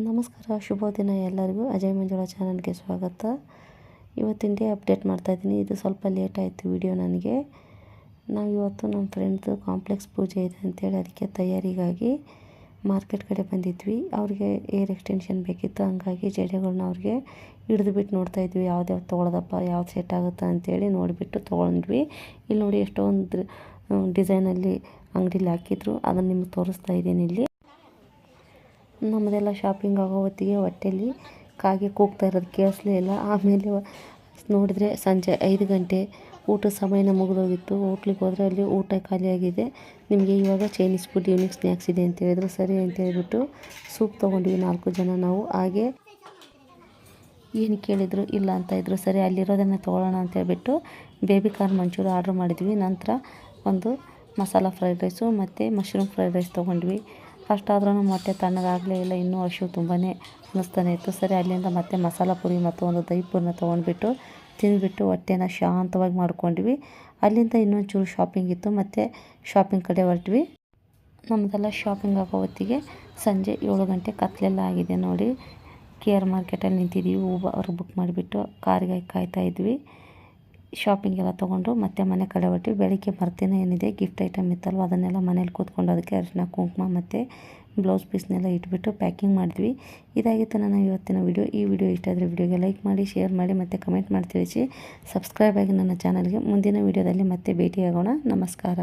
ನಮಸ್ಕಾರ, ಶುಭ ದಿನ ಎಲ್ಲರಿಗೂ. ಅಜಯ್ ಮಂಜುಳ ಚಾನಲ್ಗೆ ಸ್ವಾಗತ. ಇವತ್ತಿನ ಡೇ ಅಪ್ಡೇಟ್ ಮಾಡ್ತಾಯಿದ್ದೀನಿ ಇದು ಸ್ವಲ್ಪ ಲೇಟ್ ಆಯಿತು ವಿಡಿಯೋ ನನಗೆ. ನಾವು ಇವತ್ತು ನಮ್ಮ ಫ್ರೆಂಡ್ದು ಕಾಂಪ್ಲೆಕ್ಸ್ ಪೂಜೆ ಇದೆ ಅಂತೇಳಿ ಅದಕ್ಕೆ ತಯಾರಿಗಾಗಿ ಮಾರ್ಕೆಟ್ ಕಡೆ ಬಂದಿದ್ವಿ. ಅವ್ರಿಗೆ ಏರ್ ಎಕ್ಸ್ಟೆನ್ಷನ್ ಬೇಕಿತ್ತು, ಹಂಗಾಗಿ ಜಡೆಗಳನ್ನ ಅವ್ರಿಗೆ ಹಿಡಿದುಬಿಟ್ಟು ನೋಡ್ತಾಯಿದ್ವಿ ಯಾವ್ದ್ಯಾವ್ದು ತೊಗೊಳೋದಪ್ಪ, ಯಾವ್ದು ಸೆಟ್ ಆಗುತ್ತಾ ಅಂತೇಳಿ ನೋಡಿಬಿಟ್ಟು ತೊಗೊಂಡ್ವಿ. ಇಲ್ಲಿ ನೋಡಿ ಎಷ್ಟೊಂದು, ಡಿಸೈನಲ್ಲಿ ಅಂಗಡಿಲಿ ಹಾಕಿದ್ರು. ಅದನ್ನು ನಿಮ್ಗೆ ತೋರಿಸ್ತಾ ಇದ್ದೀನಿ ಇಲ್ಲಿ. ನಮ್ಮದೆಲ್ಲ ಶಾಪಿಂಗ್ ಆಗೋ ಹೊತ್ತಿಗೆ ಹೊಟ್ಟೆಲಿ ಕಾಗೆ ಕೂಗ್ತಾ ಇರೋದು, ಕೇಳಿಸ್ಲೇ ಇಲ್ಲ. ಆಮೇಲೆ ನೋಡಿದ್ರೆ ಸಂಜೆ ಐದು ಗಂಟೆ, ಊಟದ ಸಮಯನ ಮುಗಿದೋಗಿತ್ತು. ಹೋಟ್ಲಿಗೆ ಹೋದರೆ ಅಲ್ಲಿ ಊಟ ಖಾಲಿಯಾಗಿದೆ. ನಿಮಗೆ ಇವಾಗ ಚೈನೀಸ್ ಫುಡ್ ಯೂನಿಕ್ ಸ್ನ್ಯಾಕ್ಸ್ ಇದೆ ಅಂತ ಹೇಳಿದ್ರು. ಸರಿ ಅಂತ ಹೇಳಿಬಿಟ್ಟು ಸೂಪ್ ತೊಗೊಂಡ್ವಿ ನಾಲ್ಕು ಜನ ನಾವು. ಹಾಗೆ ಏನು ಕೇಳಿದರು, ಇಲ್ಲ ಅಂತ ಇದ್ರು. ಸರಿ, ಅಲ್ಲಿರೋದನ್ನು ತೊಗೊಳ್ಳೋಣ ಅಂತ ಹೇಳ್ಬಿಟ್ಟು ಬೇಬಿ ಕಾರ್ನ್ ಮಂಚೂರು ಆರ್ಡ್ರ್ ಮಾಡಿದ್ವಿ. ನಂತರ ಒಂದು ಮಸಾಲ ಫ್ರೈಡ್ ರೈಸು ಮತ್ತು ಮಶ್ರೂಮ್ ಫ್ರೈಡ್ ರೈಸ್ ತೊಗೊಂಡ್ವಿ. ಅಷ್ಟಾದ್ರೂ ಮೊಟ್ಟೆ ತಣ್ಣಗಾಗಲೇ ಇಲ್ಲ, ಇನ್ನೂ ಹಶು ತುಂಬಾ ಅನ್ನಿಸ್ತಾನೆ ಇತ್ತು. ಸರಿ, ಅಲ್ಲಿಂದ ಮತ್ತೆ ಮಸಾಲ ಪುರಿ ಮತ್ತು ಒಂದು ದಹಿ ಪುರಿನ ತೊಗೊಂಡ್ಬಿಟ್ಟು ತಿಂದುಬಿಟ್ಟು ಹೊಟ್ಟೆನ ಶಾಂತವಾಗಿ ಮಾಡ್ಕೊಂಡ್ವಿ. ಅಲ್ಲಿಂದ ಇನ್ನೊಂಚೂರು ಶಾಪಿಂಗ್ ಇತ್ತು, ಮತ್ತು ಶಾಪಿಂಗ್ ಕಡೆ ಹೊರಟ್ವಿ. ನಮ್ಮದೆಲ್ಲ ಶಾಪಿಂಗ್ ಆಗೋ ಹೊತ್ತಿಗೆ ಸಂಜೆ ಏಳು ಗಂಟೆ ಕತ್ಲೆಲ್ಲ ಆಗಿದೆ ನೋಡಿ. ಕೆ ಆರ್ ಮಾರ್ಕೆಟಲ್ಲಿ ನಿಂತಿದ್ದೀವಿ ಅವ್ರಿಗೆ ಬುಕ್ ಮಾಡಿಬಿಟ್ಟು ಕಾರಿಗೆ ಕಾಯ್ತಾ ಇದ್ವಿ. ಶಾಪಿಂಗ್ ಎಲ್ಲ ತೊಗೊಂಡು ಮತ್ತೆ ಮನೆ ಕಡೆ ಹೊಟ್ಟಿ ಬೆಳಿಗ್ಗೆ ಬರ್ತೀನಿ ಏನಿದೆ ಗಿಫ್ಟ್ ಐಟಮ್ ಇತ್ತಲ್ವ ಅದನ್ನೆಲ್ಲ ಮನೇಲಿ ಕೂತ್ಕೊಂಡು ಅದಕ್ಕೆ ಅರಿಶಿನ, ಕುಂಕುಮ ಮತ್ತು ಬ್ಲೌಸ್ ಪೀಸ್ನೆಲ್ಲ ಇಟ್ಬಿಟ್ಟು ಪ್ಯಾಕಿಂಗ್ ಮಾಡಿದ್ವಿ. ಇದಾಗಿತ್ತು ನನ್ನ ಇವತ್ತಿನ ವಿಡಿಯೋ ಈ ವಿಡಿಯೋ ಇಷ್ಟ ಆದರೆ ವಿಡಿಯೋಗೆ ಲೈಕ್ ಮಾಡಿ ಶೇರ್ ಮಾಡಿ ಮತ್ತು ಕಮೆಂಟ್ ಮಾಡಿ ತಿಳಿಸಿ ಸಬ್ಸ್ಕ್ರೈಬ್ ಆಗಿ ನನ್ನ ಚಾನಲ್ಗೆ ಮುಂದಿನ ವಿಡಿಯೋದಲ್ಲಿ ಮತ್ತೆ ಭೇಟಿಯಾಗೋಣ. ನಮಸ್ಕಾರ.